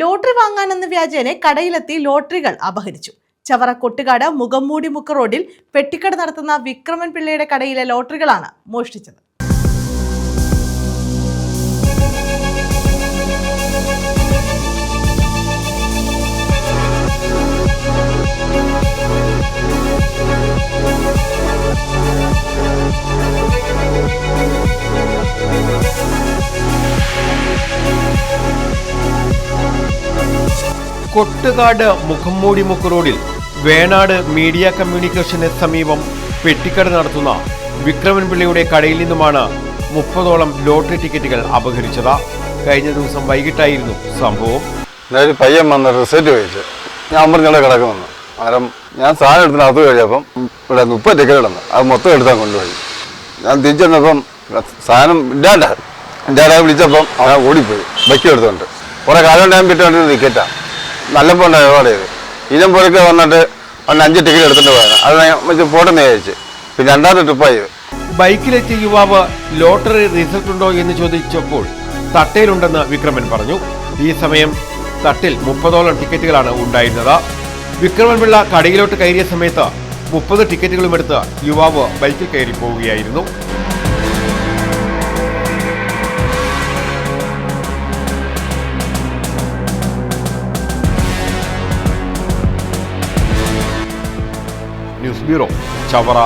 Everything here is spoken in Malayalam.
ലോട്ടറി വാങ്ങാനെന്ന വ്യാജേനെ കടയിലെത്തി ലോട്ടറികൾ അപഹരിച്ചു. ചവറ കൊട്ടുകാട് മുഖംമൂടി മുക്ക് റോഡിൽ പെട്ടിക്കട നടത്തുന്ന വിക്രമൻ പിള്ളയുടെ കടയിലെ ലോട്ടറികളാണ് മോഷ്ടിച്ചത്. കൊട്ടുകാട് മുഖംമൂടി മുക്ക് റോഡിൽ വേണാട് മീഡിയ കമ്മ്യൂണിക്കേഷന് സമീപം പെട്ടിക്കട നടത്തുന്ന വിക്രമൻപിള്ളയുടെ കടയിൽ നിന്നുമാണ് മുപ്പതോളം ലോട്ടറി ടിക്കറ്റുകൾ അപഹരിച്ചത്. കഴിഞ്ഞ ദിവസം വൈകിട്ടായിരുന്നു സംഭവം. പയ്യൻ വന്ന റിസൾട്ട് ചോദിച്ചു. ഞാൻ അമൃതയുടെ കടക്ക് വന്നു അന്നേരം ഞാൻ സാധനം എടുത്തിന് അത് കഴിയപ്പം ഇവിടെ മുപ്പത് ടിക്കറ്റ് കിടന്നു. അത് മൊത്തം എടുത്താൽ കൊണ്ടുപോയി. ഞാൻ തിരിച്ചെന്നപ്പം സാധനം ഇല്ലാണ്ട ആളെ വിളിച്ചപ്പം അവൻ ഓടിപ്പോയി. ബൈക്ക് എടുത്തോണ്ട്. കുറേ കാലം ഞാൻ കിട്ടുകൊണ്ടിരുന്ന ടിക്കറ്റാണ് നല്ല പോണ്ട ഏർപ്പാട് ചെയ്ത് ഇനം പോലൊക്കെ വന്നിട്ട് ഒന്ന് അഞ്ച് ടിക്കറ്റ് എടുത്തിട്ട് പോയത്. അത് പോട്ടെന്ന് വിചാരിച്ച്. പിന്നെ രണ്ടാമത്തെ ട്രിപ്പായി ബൈക്കിലെത്തിയ യുവാവ് ലോട്ടറി റിസൾട്ട് ഉണ്ടോ എന്ന് ചോദിച്ചപ്പോൾ തട്ടയിലുണ്ടെന്ന് വിക്രമൻ പറഞ്ഞു. ഈ സമയം തട്ടിൽ മുപ്പതോളം ടിക്കറ്റുകളാണ് ഉണ്ടായിരുന്നത്. വിക്രമൻ പിള്ള കടയിലോട്ട് കയറിയ സമയത്ത് മുപ്പത് ടിക്കറ്റുകളും എടുത്ത് യുവാവ് ബൈക്കിൽ കയറി പോവുകയായിരുന്നു. News bureau Chavara